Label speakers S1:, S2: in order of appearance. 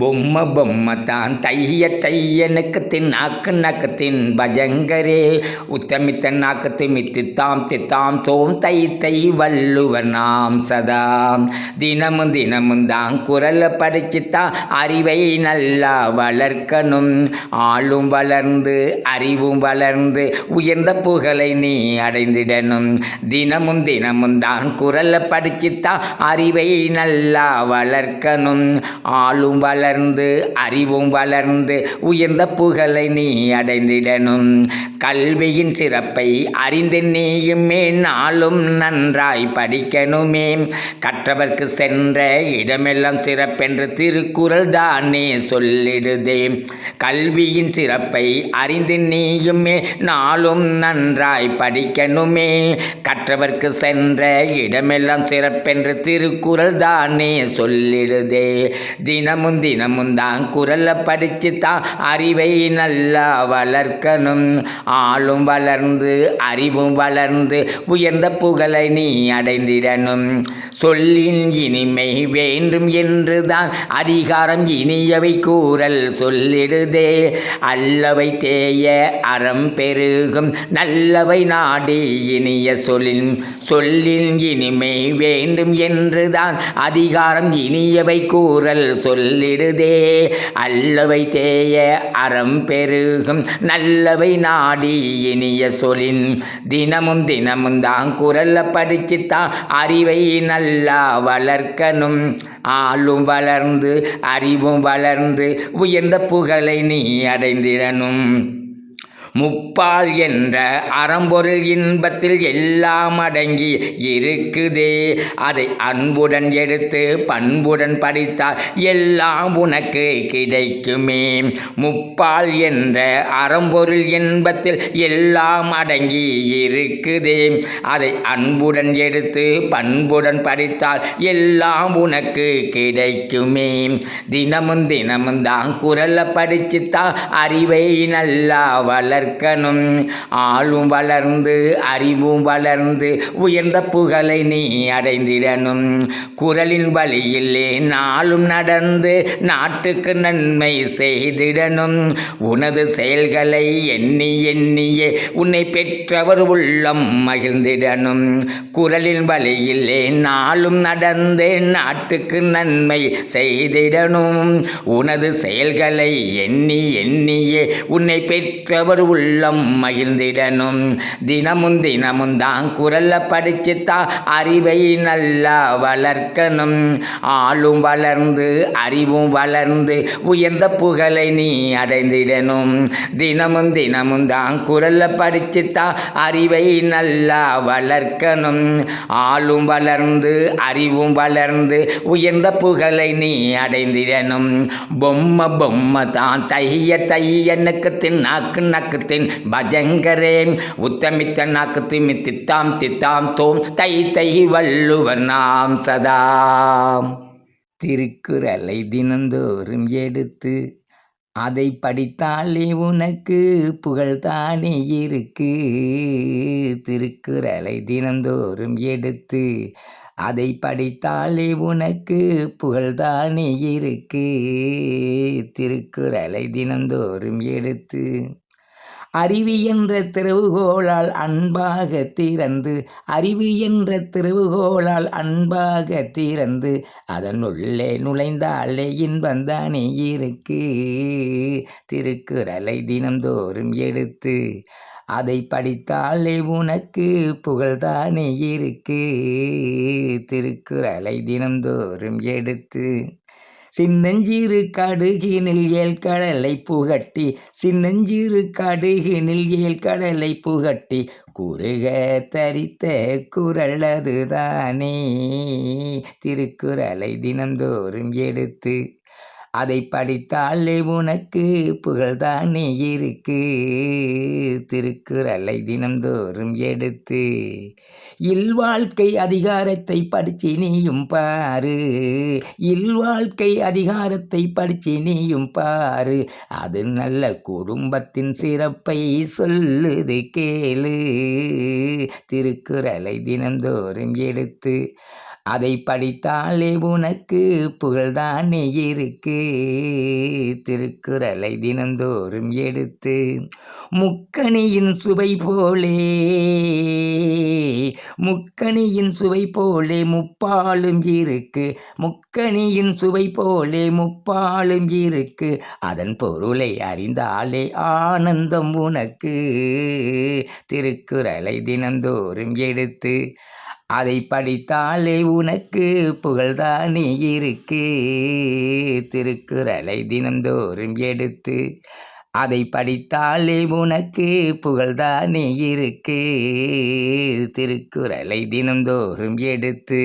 S1: பொம்மை பொம்மை தான் தைய தையனுக்கத்தின் நாக்கு நக்கத்தின் பஜங்கரே உத்தமித்த நாக்கு திமித்து தாம் தித்தாம் தோம் தை தை வள்ளுவர் நாம் சதா. தினமும் தினமும் தான் குரலை படிச்சுத்தான் அறிவை நல்லா வளர்க்கணும். ஆளும் வளர்ந்து அறிவும் வளர்ந்து உயர்ந்த புகழை நீ அடைந்திடணும். தினமும் தினமும் தான் குரலை படிச்சுத்தான் அறிவை நல்லா வளர்க்கணும். ஆளும் வளர் வளர்ந்து அறிவும் வளர்ந்து உயர்ந்த புகழை நீ அடைந்திடணும். கல்வியின் சிறப்பை அறிந்து நீயுமே நாளும் நன்றாய் படிக்கணுமே. கற்றவர்க்கு சென்ற இடமெல்லாம் சிறப்பென்று திருக்குறள் தானே சொல்லிடுதே. கல்வியின் சிறப்பை அறிந்து நீயுமே நாளும் நன்றாய் படிக்கணுமே. கற்றவர்க்கு சென்ற இடமெல்லாம் சிறப்பென்று திருக்குறள் தானே சொல்லிடுதே. தினமும் தினமும் தான் குரலை படித்து தான் அறிவை நல்லா வளர்க்கணும். ஆளும் வளர்ந்து அறிவும் வளர்ந்து உயர்ந்த புகழை நீ அடைந்திடணும். சொல்லின் இனிமை வேண்டும் என்று தான் அதிகாரம் இனியவை கூறல் சொல்லிடுதே. அல்லவை தேய அறம் பெருகும் நல்லவை நாடி இனிய சொல்லின் சொல்லின் இனிமை வேண்டும் என்று தான் அதிகாரம் இனியவை கூறல் சொல்லிடுதே அல்லவை தேய அறம் பெருகும். நல்லவை நாடி இனிய சொல்லின். தினமும் தினமும் தான் குரல்ல படிச்சுத்தான் அறிவை நல்லா வளர்க்கணும். ஆளும் வளர்ந்து அறிவும் வளர்ந்து உயர்ந்த புகழை நீ அடைந்திடணும். முப்பால் என்ற அறம்பொருள் இன்பத்தில் எல்லாம் அடங்கி இருக்குதே. அதை அன்புடன் எடுத்து பண்புடன் படித்தால் எல்லாம் உனக்கு கிடைக்குமே. முப்பால் என்ற அறம்பொருள் இன்பத்தில் எல்லாம் அடங்கி இருக்குதே. அதை அன்புடன் எடுத்து பண்புடன் படித்தால் எல்லாம் உனக்கு கிடைக்குமே. தினமும் தினமும் தான் குரலை படிச்சுத்தான் அறிவை நல்லா வளர் வளர்க்கணும். ஆளும் வளர்ந்து அறிவும் வளர்ந்து உயர்ந்த புகழை நீ அடைந்திடணும். குரலின் வழியிலே நாளும் நடந்து நாட்டுக்கு நன்மை செய்திடணும். உனது செயல்களை எண்ணி எண்ணியே உன்னை பெற்றவர் உள்ளம் மகிழ்ந்திடணும். குரலின் வழியிலே நாளும் நடந்து நாட்டுக்கு நன்மை செய்திடணும். உனது செயல்களை எண்ணி எண்ணியே உன்னை பெற்றவர் உள்ளம் மகிழ்ந்திடனும். தினமும் தினமும் தான் குரல்ல படிச்சுத்தான் அறிவை நல்லா வளர்க்கணும். ஆளும் வளர்ந்து அறிவும் வளர்ந்து உயர்ந்த புகழை நீ அடைந்திடணும். தினமும் தினமும் தான் குரல்ல படிச்சுத்தான் அறிவை நல்லா வளர்க்கணும். ஆளும் வளர்ந்து அறிவும் வளர்ந்து உயர்ந்த புகழை நீ அடைந்திடணும். பொம்மை பொம்மை தான் தைய தையனுக்கு தின்னாக்கு நக்கு தின் பஜங்கரேம் உத்தமித்த நாக்கு திமி தித்தாம் தித்தாம் தோம். தை தை வள்ளுவர் நாம் சதாம் திருக்குறளை தினந்தோறும் எடுத்து அதை படித்தாலே உனக்கு புகழ்தானே இருக்கு. திருக்குறளை தினந்தோறும் எடுத்து அதை படித்தாலே உனக்கு புகழ்தானே இருக்கு. திருக்குறளை தினந்தோறும் எடுத்து அறிவு என்ற திருவுகோளால் அன்பாக திறந்து அறிவு என்ற திருவுகோளால் அன்பாக திறந்து அதன் உள்ளே நுழைந்தாலே இன்பந்தானே இருக்கு. திருக்குறளை தினந்தோறும் எடுத்து அதை படித்தாலே உனக்கு புகழ்தானே இருக்கு. திருக்குறளை தினந்தோறும் எடுத்து சின்னஞ்சிறு கடுகினில் ஏல் கடலை புகட்டி சின்னஞ்சிறு கடுகினில் ஏல் கடலை புகட்டி குறுக தரித்த குரல் அதுதானே. திருக்குறளை தினந்தோறும் எடுத்து அதை படித்தாலே உனக்கு புகழ்தானே இருக்கு. திருக்குறளை தினந்தோறும் எடுத்து இல்வாழ்க்கை அதிகாரத்தை படிச்சு நீயும் பாரு. இல்வாழ்க்கை அதிகாரத்தை படிச்சு நீயும் பாரு. அது நல்ல குடும்பத்தின் சிறப்பை சொல்லுது கேளு. திருக்குறளை தினந்தோறும் எடுத்து அதை படித்தாலே உனக்கு புகழ்தானே இருக்கு. திருக்குறளை தினந்தோறும் எடுத்து முக்கணியின் சுவை போலே முக்கணியின் சுவை போலே முப்பாலும் இருக்கு முக்கணியின் சுவை போலே முப்பாலும் இருக்கு. அதன் பொருளை அறிந்தாலே ஆனந்தம் உனக்கு. திருக்குறளை தினந்தோறும் எடுத்து அதை படித்தாலே உனக்கு புகழ்தானே இருக்கு. திருக்குறளை தினந்தோறும் எடுத்து அதை படித்தாலே உனக்கு புகழ்தானே இருக்கு. திருக்குறளை தினந்தோறும் எடுத்து